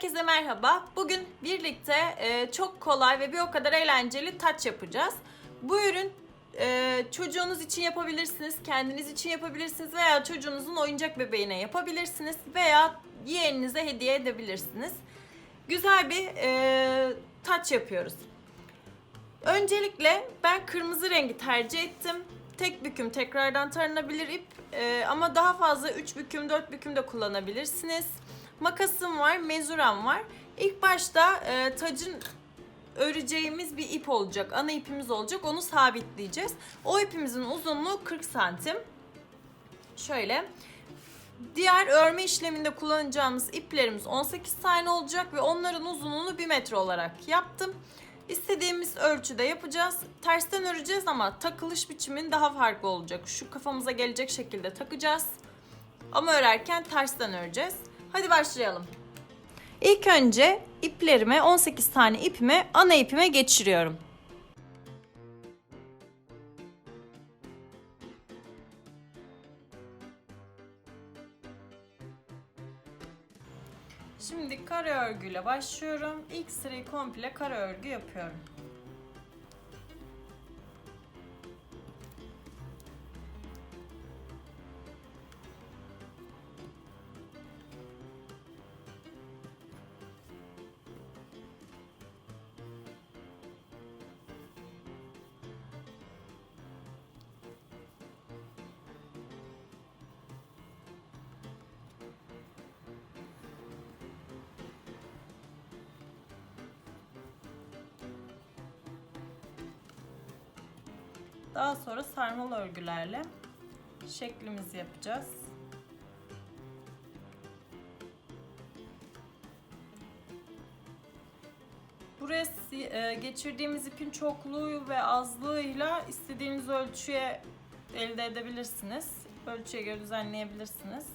Herkese merhaba. Bugün birlikte e, çok kolay ve bir o kadar eğlenceli taç yapacağız. Bu ürün e, çocuğunuz için yapabilirsiniz, kendiniz için yapabilirsiniz veya çocuğunuzun oyuncak bebeğine yapabilirsiniz veya yeğeninize hediye edebilirsiniz. Güzel bir e, taç yapıyoruz. Öncelikle ben kırmızı rengi tercih ettim. Tek büküm tekrardan taranabilir ip e, ama daha fazla 3 büküm 4 büküm de kullanabilirsiniz. Makasım var, mezuram var. İlk başta e, tacın öreceğimiz bir ip olacak. Ana ipimiz olacak. Onu sabitleyeceğiz. O ipimizin uzunluğu 40 santim. Şöyle. Diğer örme işleminde kullanacağımız iplerimiz 18 tane olacak ve onların uzunluğunu 1 metre olarak yaptım. İstediğimiz ölçüde yapacağız. Tersten öreceğiz ama takılış biçimin daha farklı olacak. Şu kafamıza gelecek şekilde takacağız. Ama örerken tersten öreceğiz. Hadi başlayalım. İlk önce iplerime 18 tane ipimi ana ipime geçiriyorum. Şimdi kare örgüyle başlıyorum. İlk sırayı komple kare örgü yapıyorum. Daha sonra sarmalı örgülerle şeklimizi yapacağız. Buraya e, geçirdiğimiz ipin çokluğu ve azlığıyla istediğiniz ölçüye elde edebilirsiniz. Ölçüye göre düzenleyebilirsiniz.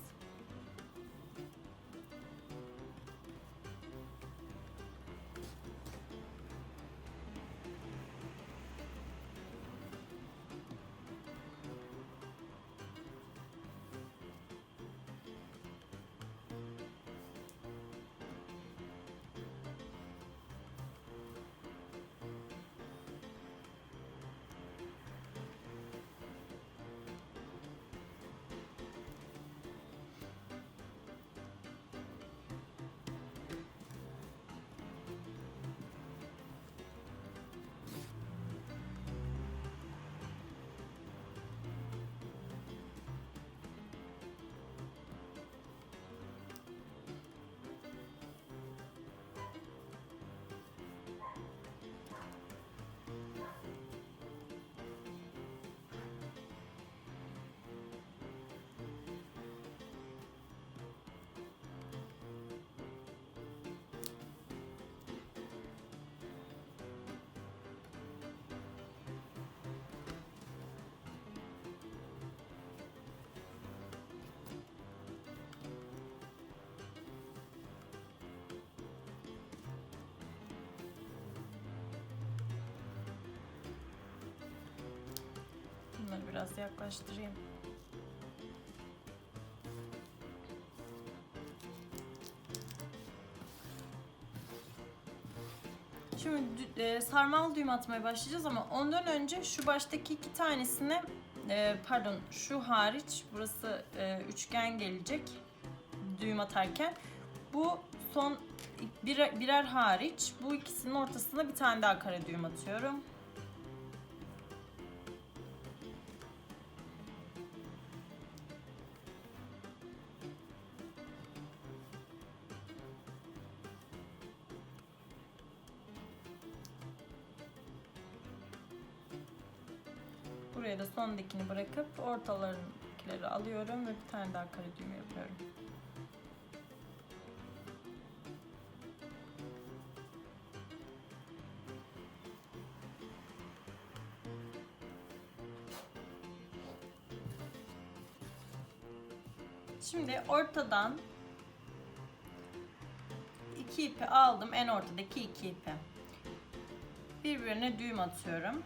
Bunları biraz yaklaştırayım. Şimdi e, sarmal düğüm atmaya başlayacağız ama ondan önce şu baştaki iki tanesine e, pardon şu hariç burası e, üçgen gelecek düğüm atarken bu son birer hariç bu ikisinin ortasına bir tane daha kare düğüm atıyorum. Buraya da son dikini bırakıp ortalarınkileri alıyorum ve bir tane daha kare düğüm yapıyorum. Şimdi ortadan iki ipi aldım. En ortadaki iki ipi. Birbirine düğüm atıyorum.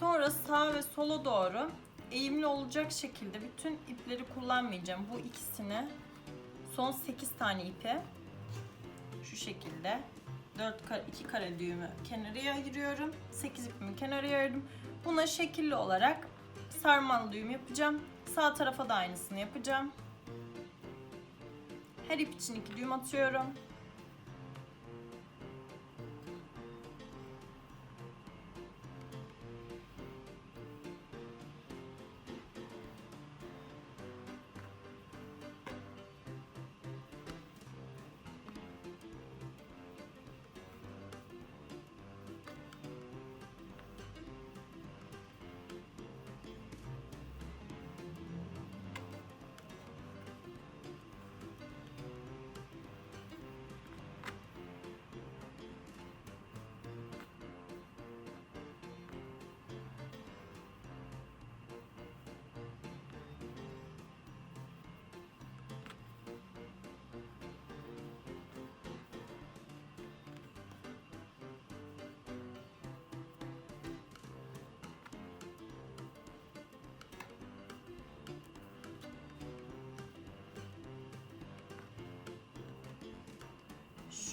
Sonra sağ ve sola doğru eğimli olacak şekilde bütün ipleri kullanmayacağım. Bu ikisini son 8 tane ipi Şu şekilde 4 kare, 2 kare düğümü kenarıya ayırıyorum. 8 ipimi kenarıya ayırdım. Buna şekilli olarak sarmal düğüm yapacağım. Sağ tarafa da aynısını yapacağım. Her ip için 2 düğüm atıyorum.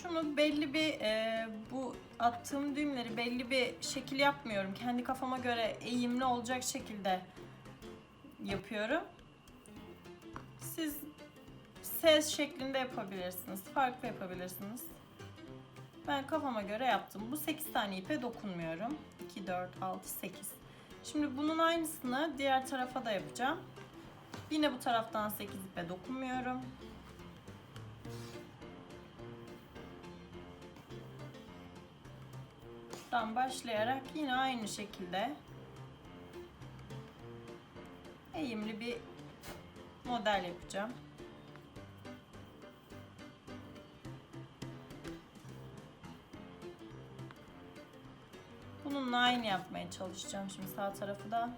Şunu belli bir e, bu attığım düğümleri belli bir şekil yapmıyorum. Kendi kafama göre eğimli olacak şekilde yapıyorum. Siz ses şeklinde yapabilirsiniz. Farklı yapabilirsiniz. Ben kafama göre yaptım. Bu 8 tane ipe dokunmuyorum. 2, 4, 6, 8. Şimdi bunun aynısını diğer tarafa da yapacağım. Yine bu taraftan 8 ipe dokunmuyorum. Buradan başlayarak yine aynı şekilde eğimli bir model yapacağım. Bununla aynı yapmaya çalışacağım şimdi sağ tarafı da.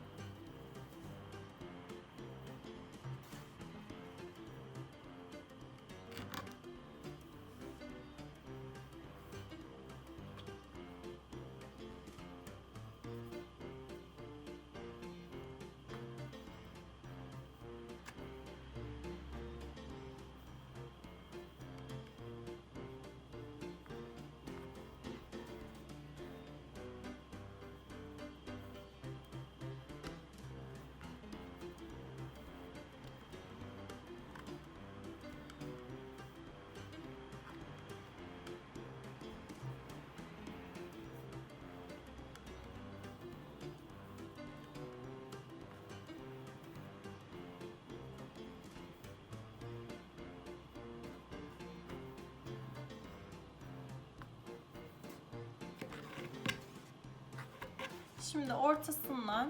Şimdi ortasından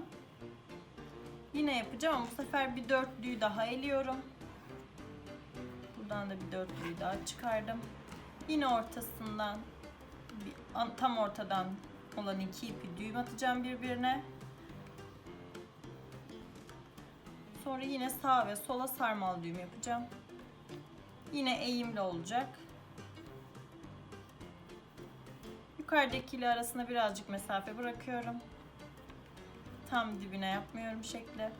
yine yapacağım ama bu sefer bir dörtlüyü daha eliyorum. Buradan da bir dörtlüyü daha çıkardım. Yine ortasından tam ortadan olan iki ipi düğüm atacağım birbirine. Sonra yine sağ ve sola sarmal düğüm yapacağım. Yine eğimli olacak. Yukarıdaki ile arasına birazcık mesafe bırakıyorum. Tam dibine yapmıyorum şekli.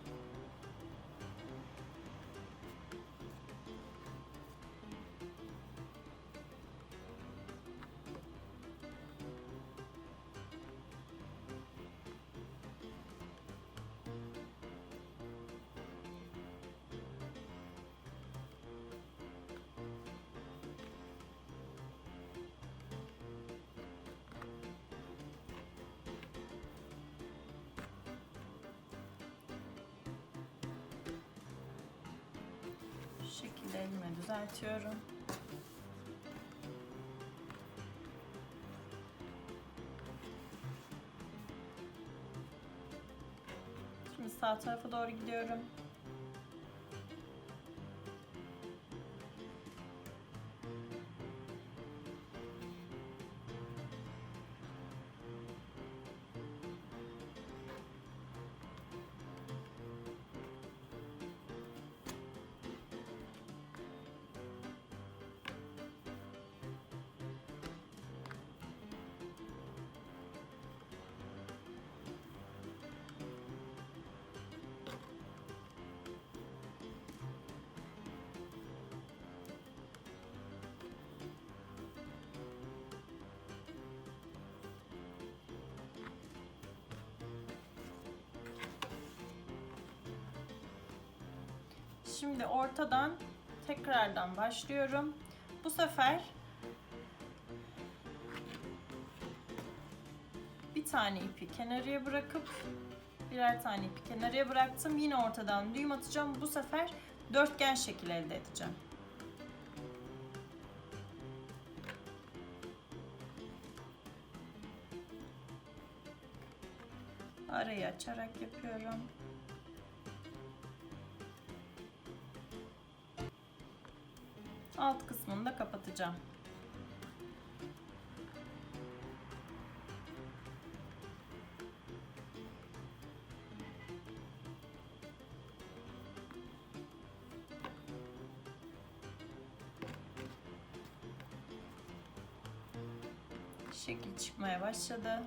Düzeltiyorum. Şimdi sağ tarafa doğru gidiyorum. Şimdi ortadan tekrardan başlıyorum. Bu sefer bir tane ipi kenarıya bırakıp birer tane ipi kenarıya bıraktım. Yine ortadan düğüm atacağım. Bu sefer dörtgen şekil elde edeceğim. Arayı açarak yapıyorum. Alt kısmını da kapatacağım. Şekil çıkmaya başladı.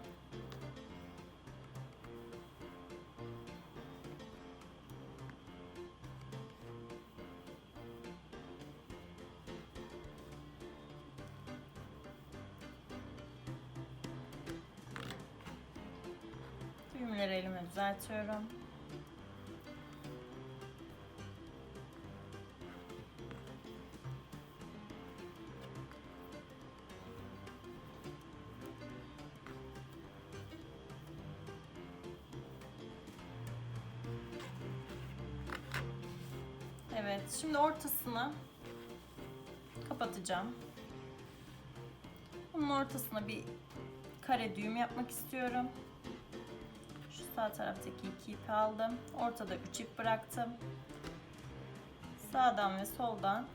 Düzeltiyorum. Evet, şimdi ortasını kapatacağım. Bunun ortasına bir kare düğüm yapmak istiyorum. Sağ taraftaki iki ipi aldım. Ortada üç ip bıraktım. Sağdan ve soldan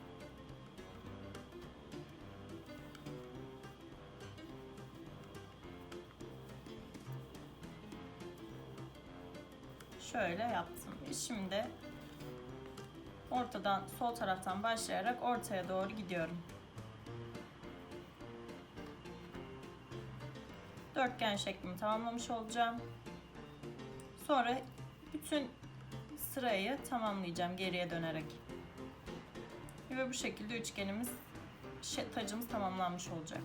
şöyle yaptım. Şimdi ortadan sol taraftan başlayarak ortaya doğru gidiyorum. Dörtgen şeklimi tamamlamış olacağım. Sonra bütün sırayı tamamlayacağım geriye dönerek. Ve bu şekilde üçgenimiz, tacımız tamamlanmış olacak.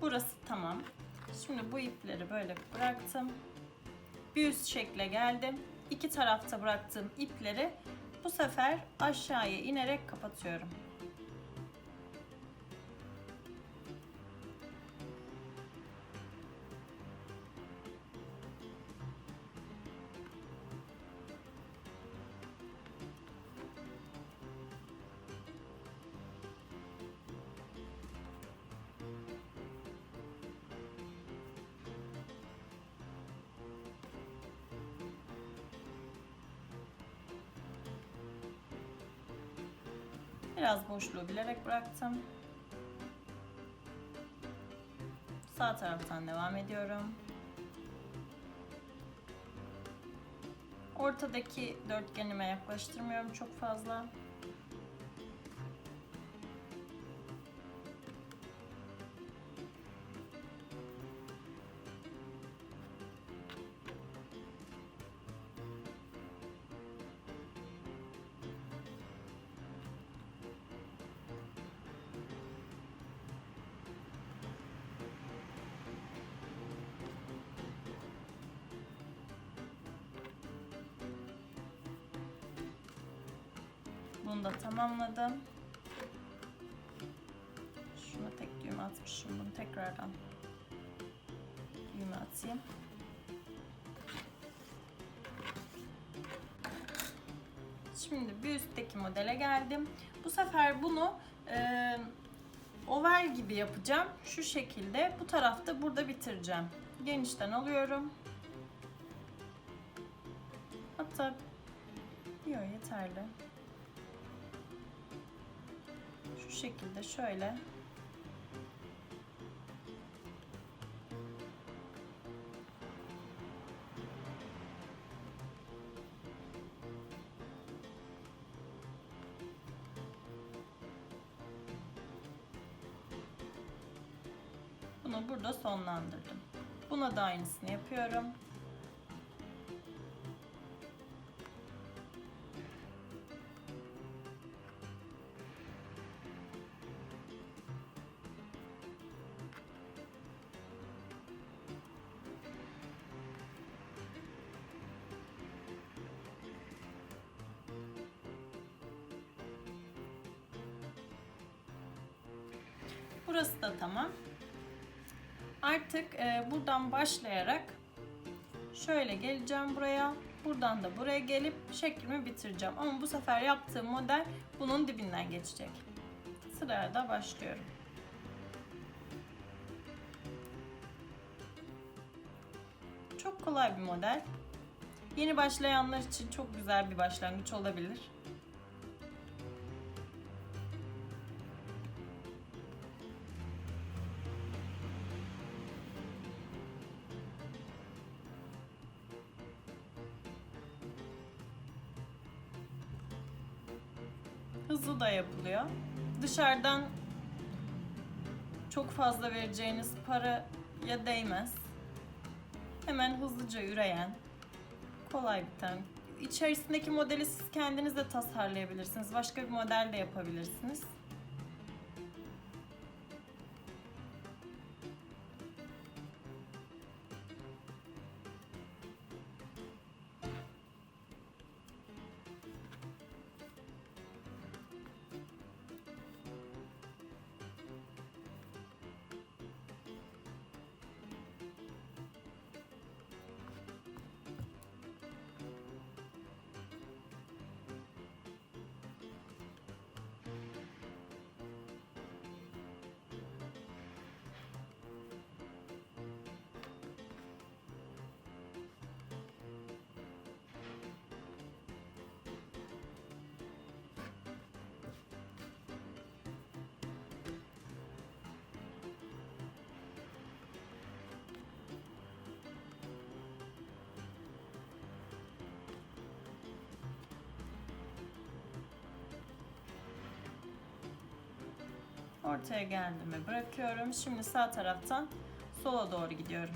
Burası tamam. Şimdi bu ipleri böyle bıraktım. Bir üst şekle geldim. İki tarafta bıraktığım ipleri bu sefer aşağıya inerek kapatıyorum. Biraz boşluğu bilerek bıraktım. Sağ taraftan devam ediyorum. Ortadaki dörtgenime yaklaştırmıyorum çok fazla. Bunu da tamamladım. Şuna tek düğme atmışım. Bunu tekrardan düğme atayım. Şimdi bir üstteki modele geldim. Bu sefer bunu e, oval gibi yapacağım. Şu şekilde. Bu tarafta burada bitireceğim. Genişten alıyorum. Hatta Yok yeterli. Şu şekilde şöyle. Burası da tamam. Artık e, buradan başlayarak şöyle geleceğim buraya. Buradan da buraya gelip şeklimi bitireceğim. Ama bu sefer yaptığım model bunun dibinden geçecek. Sıraya da başlıyorum. Çok kolay bir model. Yeni başlayanlar için çok güzel bir başlangıç olabilir. Da yapılıyor. Dışarıdan çok fazla vereceğiniz paraya değmez. Hemen hızlıca üreyen, kolay biten. İçerisindeki modeli siz kendiniz de tasarlayabilirsiniz. Başka bir model de yapabilirsiniz. Ortaya geldim ve bırakıyorum. Şimdi sağ taraftan sola doğru gidiyorum.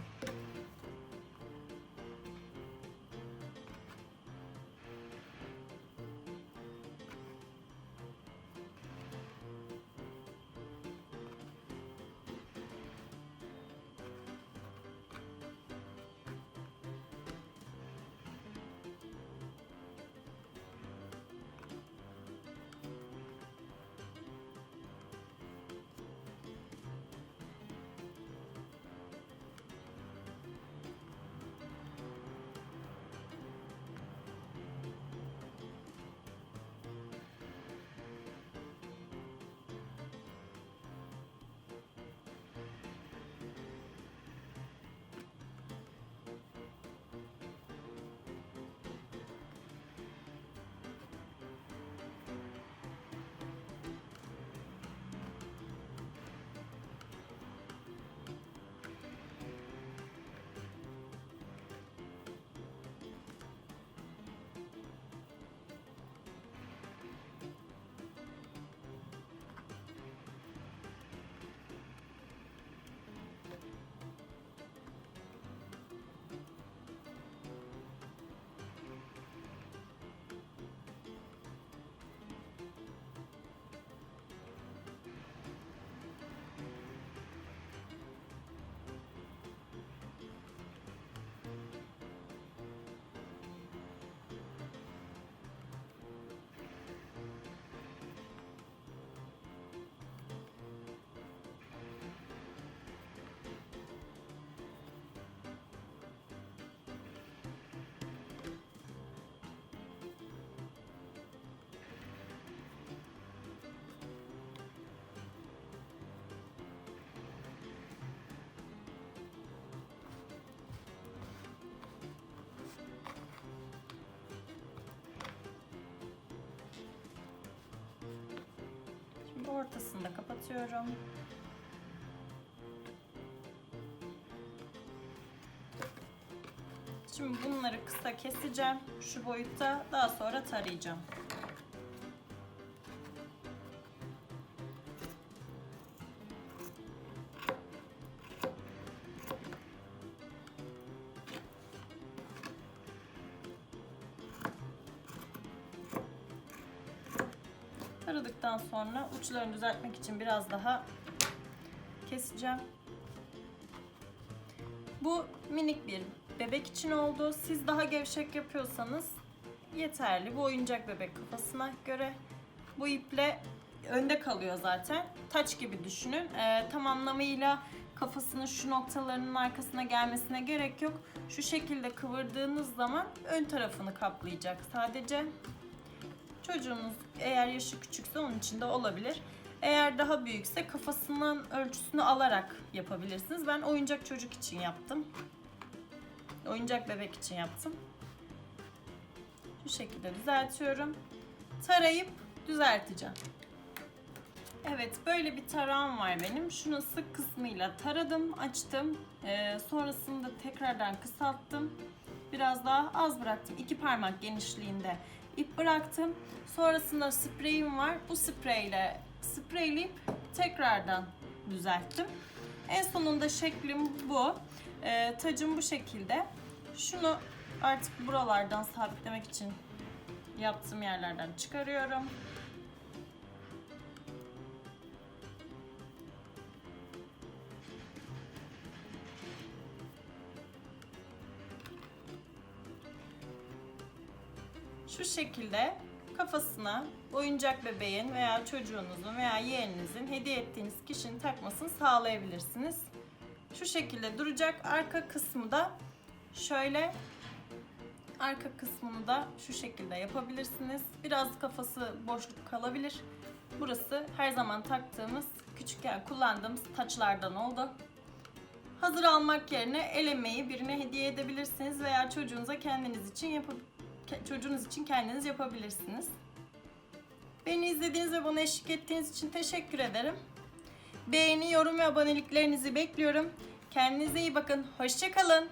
Ortasını da kapatıyorum. Şimdi bunları kısa keseceğim. Şu boyutta daha sonra tarayacağım. Taradıktan sonra uçlarını düzeltmek için biraz daha keseceğim. Bu minik bir bebek için oldu. Siz daha gevşek yapıyorsanız yeterli. Bu oyuncak bebek kafasına göre. Bu iple önde kalıyor zaten. Taç gibi düşünün. Ee, tam anlamıyla kafasının şu noktalarının arkasına gelmesine gerek yok. Şu şekilde kıvırdığınız zaman ön tarafını kaplayacak sadece. Çocuğunuz eğer yaşı küçükse onun için de olabilir. Eğer daha büyükse kafasının ölçüsünü alarak yapabilirsiniz. Ben oyuncak çocuk için yaptım. Oyuncak bebek için yaptım. Şu şekilde düzeltiyorum. Tarayıp düzelteceğim. Evet böyle bir tarağım var benim. Şunu sık kısmıyla taradım, açtım. Ee, sonrasında tekrardan kısalttım. Biraz daha az bıraktım. İki parmak genişliğinde ip bıraktım. Sonrasında spreyim var. Bu spreyle spreyleyip tekrardan düzelttim. En sonunda şeklim bu. Ee, tacım bu şekilde. Şunu artık buralardan sabitlemek için yaptığım yerlerden çıkarıyorum. Şu şekilde kafasına oyuncak bebeğin veya çocuğunuzun veya yeğeninizin hediye ettiğiniz kişinin takmasını sağlayabilirsiniz. Şu şekilde duracak. Arka kısmı da şöyle arka kısmını da şu şekilde yapabilirsiniz. Biraz kafası boşluk kalabilir. Burası her zaman taktığımız küçükken kullandığımız taçlardan oldu. Hazır almak yerine el emeği birine hediye edebilirsiniz veya çocuğunuza kendiniz için ke- çocuğunuz için kendiniz yapabilirsiniz. Beni izlediğiniz ve bana eşlik ettiğiniz için teşekkür ederim. Beğeni, yorum ve aboneliklerinizi bekliyorum. Kendinize iyi bakın. Hoşçakalın.